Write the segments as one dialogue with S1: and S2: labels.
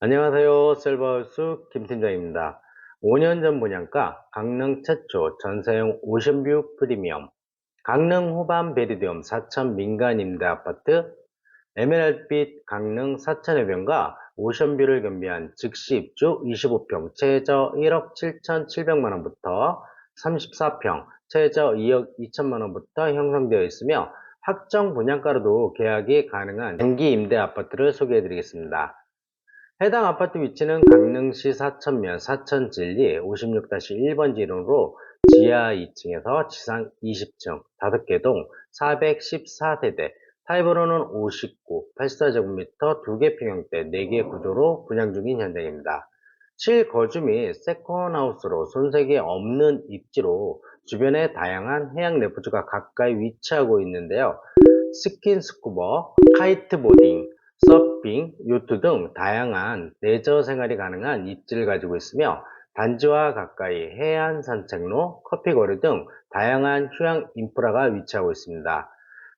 S1: 안녕하세요. 셀버하우스 김팀장입니다. 5년 전 분양가 강릉 최초 전세용 오션뷰 프리미엄 강릉 후반 베리디움 4천 민간 임대 아파트 에메랄드빛 강릉 사천해변과 오션뷰를 겸비한 즉시 입주 25평 최저 1억 7,700만원부터 34평 최저 2억 2천만원부터 형성되어 있으며 확정 분양가로도 계약이 가능한 장기 임대 아파트를 소개해 드리겠습니다. 해당 아파트 위치는 강릉시 사천면 사천진리 56-1번지로로 지하 2층에서 지상 20층 5개 동 414세대 타입으로는 59, 84제곱미터 2개 평형대 4개 구조로 분양 중인 현장입니다. 실거주 및 세컨하우스로 손색이 없는 입지로 주변에 다양한 해양 레포츠가 가까이 위치하고 있는데요. 스킨스쿠버, 카이트보딩, 서핑, 요트 등 다양한 레저 생활이 가능한 입지를 가지고 있으며 단지와 가까이 해안 산책로, 커피 거리 등 다양한 휴양 인프라가 위치하고 있습니다.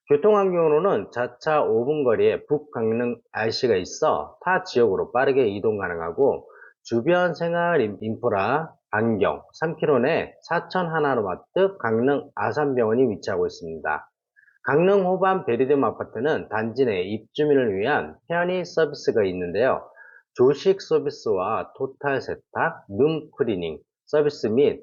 S1: 교통 환경으로는 자차 5분 거리에 북강릉 RC가 있어 타 지역으로 빠르게 이동 가능하고 주변 생활 인- 인프라 반경 3km 내 사천 하나로마트 강릉 아산병원이 위치하고 있습니다. 강릉 호반 베리듬 아파트는 단지 내 입주민을 위한 편의 서비스가 있는데요. 조식 서비스와 토탈 세탁, 룸 클리닝 서비스 및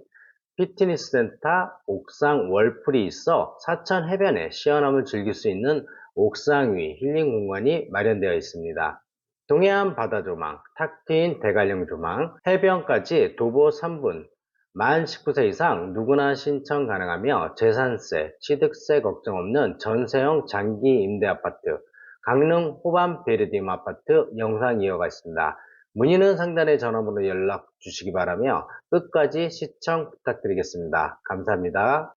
S1: 피트니스 센터, 옥상 월풀이 있어 사천 해변에 시원함을 즐길 수 있는 옥상 위 힐링 공간이 마련되어 있습니다. 동해안 바다 조망, 탁 트인 대관령 조망, 해변까지 도보 3분, 만 19세 이상 누구나 신청 가능하며 재산세, 취득세 걱정 없는 전세형 장기 임대 아파트, 강릉 호반 베르디움 아파트 영상 이어가겠습니다. 문의는 상단의 전화번호 연락 주시기 바라며 끝까지 시청 부탁드리겠습니다. 감사합니다.